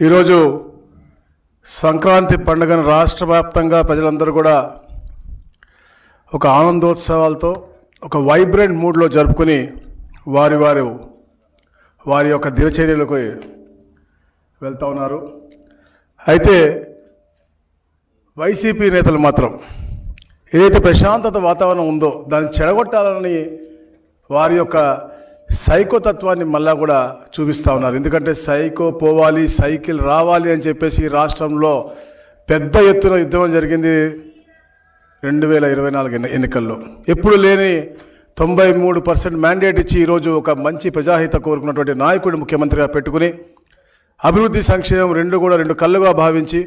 ఈరోజు సంక్రాంతి పండుగను రాష్ట్ర వ్యాప్తంగా ప్రజలందరూ కూడా ఒక ఆనందోత్సవాలతో ఒక వైబ్రెంట్ మూడ్లో జరుపుకొని వారి వారు వారి యొక్క దినచర్యలకు వెళ్తూ ఉన్నారు. అయితే వైసీపీ నేతలు మాత్రం ఏదైతే ప్రశాంతత వాతావరణం ఉందో దాన్ని చెడగొట్టాలని వారి యొక్క సైకో తత్వాన్ని మళ్ళా కూడా చూపిస్తూ ఉన్నారు. ఎందుకంటే సైకో పోవాలి సైకిల్ రావాలి అని చెప్పేసి రాష్ట్రంలో పెద్ద ఎత్తున యుద్ధం జరిగింది రెండు వేల ఇరవై నాలుగు ఎన్నికల్లో. ఎప్పుడు లేని తొంభై మూడు పర్సెంట్ మ్యాండేట్ ఇచ్చి ఈరోజు ఒక మంచి ప్రజాహిత కోరుకున్నటువంటి నాయకుడు ముఖ్యమంత్రిగా పెట్టుకుని అభివృద్ధి సంక్షేమం రెండు కూడా రెండు కళ్ళుగా భావించి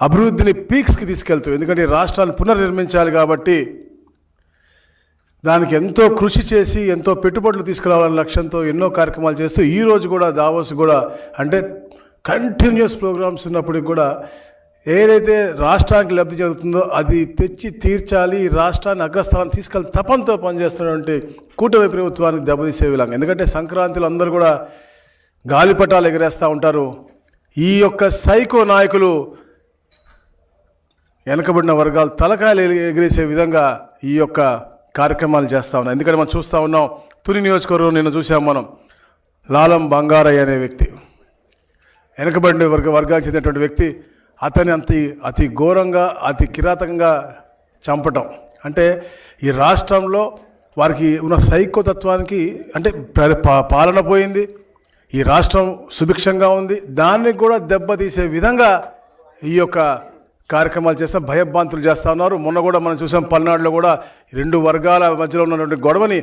అభివృద్ధిని పీక్స్కి తీసుకెళ్తూ ఎందుకంటే రాష్ట్రాన్ని పునర్నిర్మించాలి కాబట్టి దానికి ఎంతో కృషి చేసి ఎంతో పెట్టుబడులు తీసుకురావాలనే లక్ష్యంతో ఎన్నో కార్యక్రమాలు చేస్తూ ఈరోజు కూడా దావోస్ కూడా అంటే కంటిన్యూస్ ప్రోగ్రామ్స్ ఉన్నప్పటికి కూడా ఏదైతే రాష్ట్రానికి లబ్ధి జరుగుతుందో అది తెచ్చి తీర్చాలి రాష్ట్రాన్ని అగ్రస్థానం తీసుకెళ్ళి తపంతో పనిచేస్తున్నటువంటి కూటమి ప్రభుత్వానికి దెబ్బతీసే విధంగా. ఎందుకంటే సంక్రాంతిలో అందరూ కూడా గాలిపటాలు ఎగరేస్తూ ఉంటారు. ఈ యొక్క సైకో నాయకులు వెనకబడిన వర్గాలు తలకాయలు ఎగిరేసే విధంగా ఈ యొక్క కార్యక్రమాలు చేస్తూ ఉన్నాం. ఎందుకంటే మనం చూస్తూ ఉన్నాం తుని నియోజకవర్గం నిన్న చూసాం మనం. లాలం బంగారయ్య అనే వ్యక్తి వెనకబడిన వర్గ వర్గానికి చెందినటువంటి వ్యక్తి అతని అతి అతి ఘోరంగా అతి కిరాతకంగా చంపటం. అంటే ఈ రాష్ట్రంలో వారికి ఉన్న సైకోతత్వానికి అంటే పాలన పోయింది. ఈ రాష్ట్రం సుభిక్షంగా ఉంది. దాన్ని కూడా దెబ్బతీసే విధంగా ఈ యొక్క కార్యక్రమాలు చేస్తాం భయభ్రాంతులు చేస్తూ ఉన్నారు. మొన్న కూడా మనం చూసాం పల్నాడులో కూడా రెండు వర్గాల మధ్యలో ఉన్నటువంటి గొడవని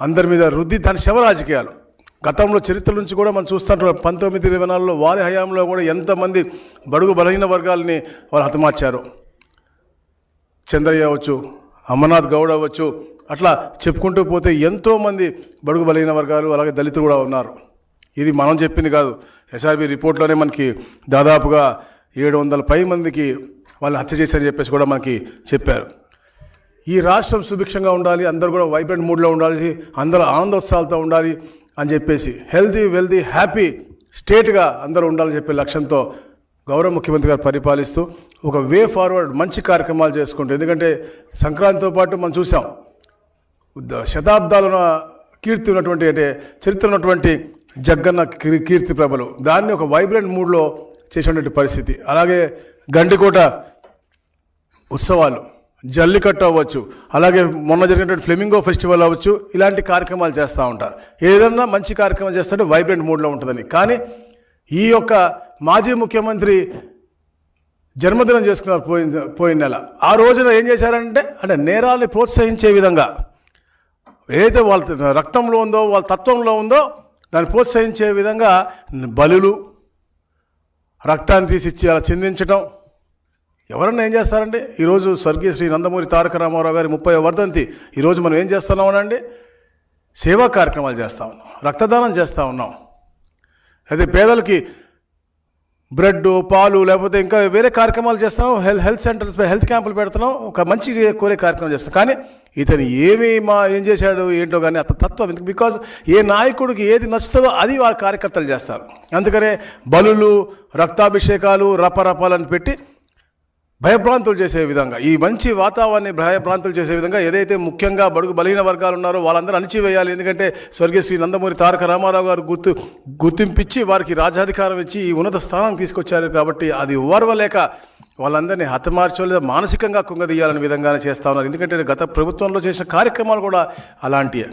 అందరి మీద రుద్ది దాని శవ రాజకీయాలు. గతంలో చరిత్ర నుంచి కూడా మనం చూస్తుంటాం పంతొమ్మిది ఇరవై నాలుగులో వారి హయాంలో కూడా ఎంతమంది బడుగు బలహీన వర్గాలని వాళ్ళు హతమార్చారు. చంద్రయ్య అవ్వచ్చు అమర్నాథ్ గౌడ్ అవ్వచ్చు అట్లా చెప్పుకుంటూ పోతే ఎంతోమంది బడుగు బలహీన వర్గాలు అలాగే దళితులు కూడా ఉన్నారు. ఇది మనం చెప్పింది కాదు. ఎస్ఆర్బి రిపోర్ట్లోనే మనకి దాదాపుగా ఏడు వందల పై మందికి వాళ్ళు హత్య చేశారని చెప్పేసి కూడా మనకి చెప్పారు. ఈ రాష్ట్రం సుభిక్షంగా ఉండాలి అందరూ కూడా వైబ్రెంట్ మూడ్లో ఉండాలి అందరూ ఆనందోత్సవాలతో ఉండాలి అని చెప్పేసి హెల్తీ వెల్తీ హ్యాపీ స్టేట్గా అందరూ ఉండాలని చెప్పే లక్ష్యంతో గౌరవ ముఖ్యమంత్రి గారు పరిపాలిస్తూ ఒక వే ఫార్వర్డ్ మంచి కార్యక్రమాలు చేసుకుంటూ ఎందుకంటే సంక్రాంతితో పాటు మనం చూసాం ద- శతాబ్దాలున కీర్తి ఉన్నటువంటి అంటే చరిత్ర ఉన్నటువంటి జగ్గన్న కీర్తి ప్రభలు దాన్ని ఒక వైబ్రెంట్ మూడ్లో చేసినటువంటి పరిస్థితి. అలాగే గండికోట ఉత్సవాలు జల్లికట్టు అవ్వచ్చు. అలాగే మొన్న జరిగినటువంటి ఫ్లెమింగో ఫెస్టివల్ అవ్వచ్చు. ఇలాంటి కార్యక్రమాలు చేస్తూ ఉంటారు. ఏదన్నా మంచి కార్యక్రమం చేస్తుంటే వైబ్రెంట్ మూడ్లో ఉంటుందని. కానీ ఈ యొక్క మాజీ ముఖ్యమంత్రి జన్మదినం చేసుకున్నారు పోయిన పోయిన నెల ఆ రోజున ఏం చేశారంటే అంటే నేరాల్ని ప్రోత్సహించే విధంగా ఏదైతే వాళ్ళ రక్తంలో ఉందో వాళ్ళ తత్వంలో ఉందో దాన్ని ప్రోత్సహించే విధంగా బలులు రక్తాన్ని తీసిచ్చి అలా చిందించటం. ఎవరన్నా ఏం చేస్తారండి? ఈరోజు స్వర్గీయ శ్రీ నందమూరి తారక రామారావు గారి ముప్పై వర్ధంతి. ఈరోజు మనం ఏం చేస్తున్నామనండి సేవా కార్యక్రమాలు చేస్తూ ఉన్నాం. రక్తదానం చేస్తూ ఉన్నాం. అయితే పేదలకి బ్రెడ్ పాలు లేకపోతే ఇంకా వేరే కార్యక్రమాలు చేస్తున్నాం హెల్త్ హెల్త్ సెంటర్స్ హెల్త్ క్యాంపులు పెడుతున్నాం ఒక మంచి కోరే కార్యక్రమం చేస్తాం కానీ ఇతను ఏమి మా ఏం చేశాడు ఏంటో కానీ అతని తత్వం బికాజ్ ఏ నాయకుడికి ఏది నచ్చుతుందో అది వాళ్ళ కార్యకర్తలు చేస్తారు. అందుకనే బలులు రక్తాభిషేకాలు రపరపాలని పెట్టి భయభ్రాంతులు చేసే విధంగా ఈ మంచి వాతావరణాన్ని భయభ్రాంతులు చేసే విధంగా ఏదైతే ముఖ్యంగా బడుగు బలహీన వర్గాలు ఉన్నారో వాళ్ళందరూ అణిచివేయాలి. ఎందుకంటే స్వర్గీయ శ్రీ నందమూరి తారక రామారావు గారు గుర్తు గుర్తింపిచ్చి వారికి రాజ్యాధికారం ఇచ్చి ఈ ఉన్నత స్థానం తీసుకొచ్చారు కాబట్టి అది ఓర్వలేక వాళ్ళందరినీ హతమార్చో మానసికంగా కుంగదీయాలనే విధంగానే చేస్తా ఉన్నారు. ఎందుకంటే గత ప్రభుత్వంలో చేసిన కార్యక్రమాలు కూడా అలాంటివే